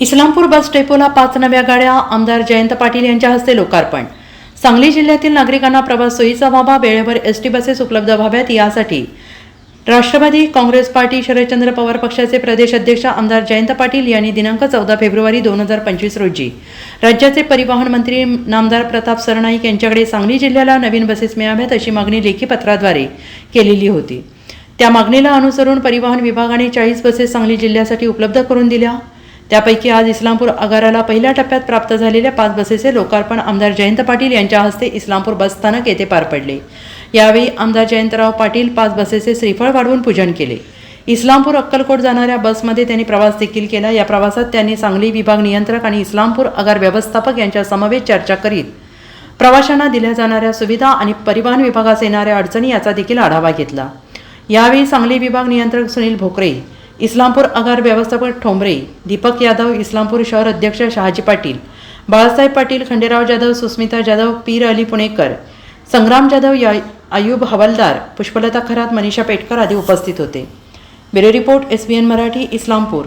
इस्लामपूर बस डेपोला पाच नव्या गाड्या आमदार जयंत पाटील यांच्या हस्ते लोकार्पण. सांगली जिल्ह्यातील नागरिकांना प्रवास सोयीचा व्हावा वेळेवर एस टी बसेस उपलब्ध व्हाव्यात यासाठी राष्ट्रवादी काँग्रेस पार्टी शरदचंद्र पवार पक्षाचे प्रदेश अध्यक्ष आमदार जयंत पाटील यांनी दिनांक चौदा फेब्रुवारी दोन हजार पंचवीस रोजी राज्याचे परिवहन मंत्री नामदार प्रताप सरनाईक यांच्याकडे सांगली जिल्ह्याला नवीन बसेस मिळाव्यात अशी मागणी लेखी पत्राद्वारे केलेली होती. त्या मागणीला अनुसरून परिवहन विभागाने चाळीस बसेस सांगली जिल्ह्यासाठी उपलब्ध करून दिल्या. त्यापैकी आज इस्लामपूर आगाराला पहिल्या टप्प्यात प्राप्त झालेल्या पाच बसेचे लोकार्पण आमदार जयंत पाटील यांच्या हस्ते इस्लामपूर बस स्थानक येथे पार पडले. यावेळी आमदार जयंतराव पाटील पाच बसेचे श्रीफळ वाढवून पूजन केले. इस्लामपूर अक्कलकोट जाणाऱ्या बसमध्ये त्यांनी प्रवास देखील केला. या प्रवासात त्यांनी सांगली विभाग नियंत्रक आणि इस्लामपूर आगार व्यवस्थापक यांच्या समवेत चर्चा करीत प्रवाशांना दिल्या जाणाऱ्या सुविधा आणि परिवहन विभागास येणाऱ्या अडचणी याचा देखील आढावा घेतला. यावेळी सांगली विभाग नियंत्रक सुनील भोकरे इस्लामपूर आगार व्यवस्थापक ठोंबरे दीपक यादव इस्लामपूर शहर अध्यक्ष शहाजी पाटील बाळासाहेब पाटील खंडेराव जाधव सुस्मिता जाधव पीर अली पुणेकर संग्राम जाधव या आयुब हवालदार पुष्पलता खरात मनीषा पेटकर आदी उपस्थित होते. Bureau report S B N Marathi Islampur.